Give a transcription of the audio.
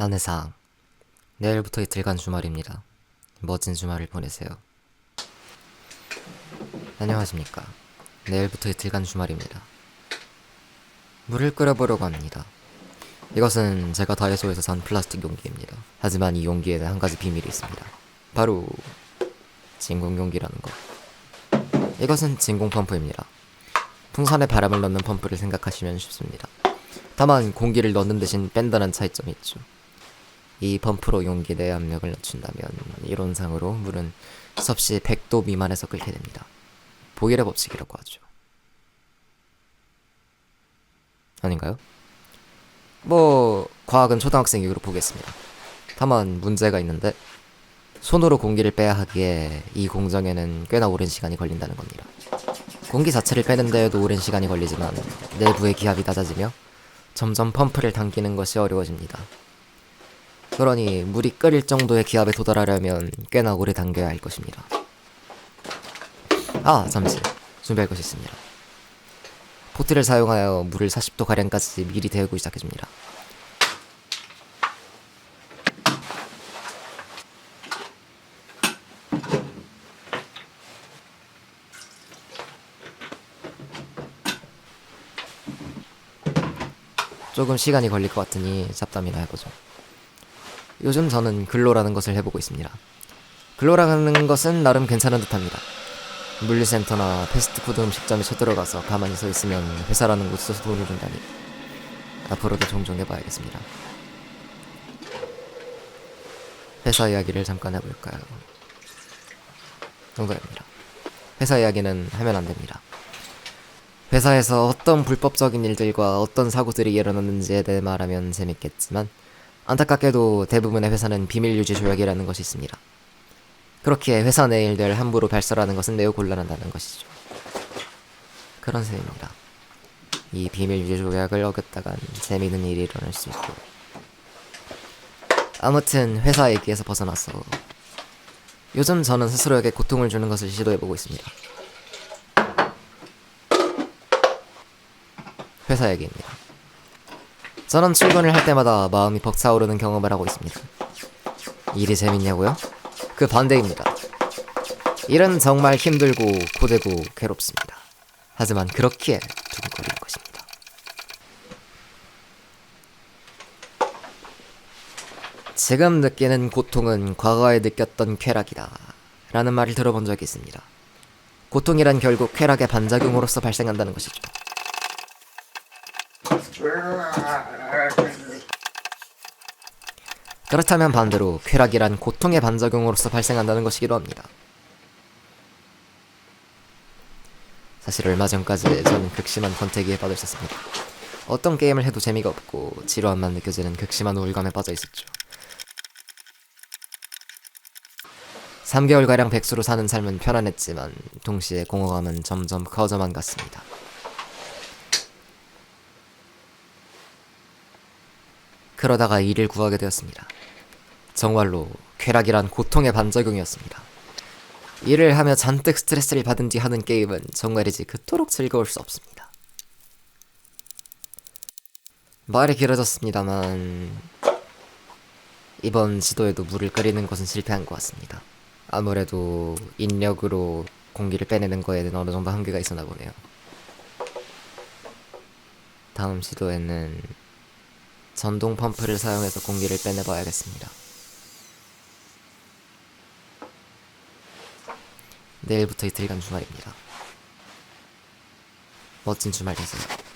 한해상 내일부터 이틀간 주말입니다. 멋진 주말을 보내세요. 안녕하십니까. 내일부터 이틀간 주말입니다. 물을 끓여보려고 합니다. 이것은 제가 다이소에서 산 플라스틱 용기입니다. 하지만 이 용기에는 한 가지 비밀이 있습니다. 바로 진공 용기라는 것. 이것은 진공 펌프입니다. 풍선에 바람을 넣는 펌프를 생각하시면 쉽습니다. 다만 공기를 넣는 대신 뺀다는 차이점이 있죠. 이 펌프로 용기 내 압력을 낮춘다면 이론상으로 물은 섭씨 100도 미만에서 끓게 됩니다. 보일의 법칙이라고 하죠. 아닌가요? 뭐 과학은 초등학생이로 보겠습니다. 다만 문제가 있는데 손으로 공기를 빼야 하기에 이 공정에는 꽤나 오랜 시간이 걸린다는 겁니다. 공기 자체를 빼는 데에도 오랜 시간이 걸리지만 내부의 기압이 낮아지며 점점 펌프를 당기는 것이 어려워집니다. 그러니 물이 끓일 정도의 기압에 도달하려면 꽤나 오래 당겨야 할 것입니다. 아, 잠시 준비할 것이 있습니다. 포트를 사용하여 물을 40도 가량까지 미리 데우고 시작해줍니다. 조금 시간이 걸릴 것 같으니 잡담이나 해보죠. 요즘 저는 글로라는 것을 해보고 있습니다. 글로라는 것은 나름 괜찮은 듯합니다. 물류센터나 패스트푸드 음식점에 쳐들어가서 가만히 서 있으면 회사라는 곳에서 돈을 준다니 앞으로도 종종 해봐야겠습니다. 회사 이야기를 잠깐 해볼까요? 농담입니다. 회사 이야기는 하면 안 됩니다. 회사에서 어떤 불법적인 일들과 어떤 사고들이 일어났는지에 대해 말하면 재밌겠지만 안타깝게도 대부분의 회사는 비밀 유지 조약이라는 것이 있습니다. 그렇게 회사 내 일들 함부로 발설하는 것은 매우 곤란하다는 것이죠. 그런 셈입니다. 이 비밀 유지 조약을 어겼다간 재미있는 일이 일어날 수 있고 아무튼 회사 얘기에서 벗어나서 요즘 저는 스스로에게 고통을 주는 것을 시도해보고 있습니다. 회사 얘기입니다. 저는 출근을 할 때마다 마음이 벅차오르는 경험을 하고 있습니다. 일이 재밌냐고요? 그 반대입니다. 일은 정말 힘들고 고되고 괴롭습니다. 하지만 그렇기에 두근거리는 것입니다. 지금 느끼는 고통은 과거에 느꼈던 쾌락이다. 라는 말을 들어본 적이 있습니다. 고통이란 결국 쾌락의 반작용으로서 발생한다는 것이죠. 그렇다면 반대로 쾌락이란 고통의 반작용으로서 발생한다는 것이기도 합니다. 사실 얼마 전까지 저는 극심한 권태기에 빠져 있었습니다. 어떤 게임을 해도 재미가 없고 지루함만 느껴지는 극심한 우울감에 빠져 있었죠. 3개월가량 백수로 사는 삶은 편안했지만 동시에 공허감은 점점 커져만 갔습니다. 그러다가 일을 구하게 되었습니다. 정말로 쾌락이란 고통의 반작용이었습니다. 일을 하며 잔뜩 스트레스를 받은 뒤 하는 게임은 정말이지 그토록 즐거울 수 없습니다. 말이 길어졌습니다만 이번 시도에도 물을 끓이는 것은 실패한 것 같습니다. 아무래도 인력으로 공기를 빼내는 거에는 어느 정도 한계가 있었나 보네요. 다음 시도에는 전동 펌프를 사용해서 공기를 빼내봐야겠습니다. 내일부터 이틀간 주말입니다. 멋진 주말 되세요.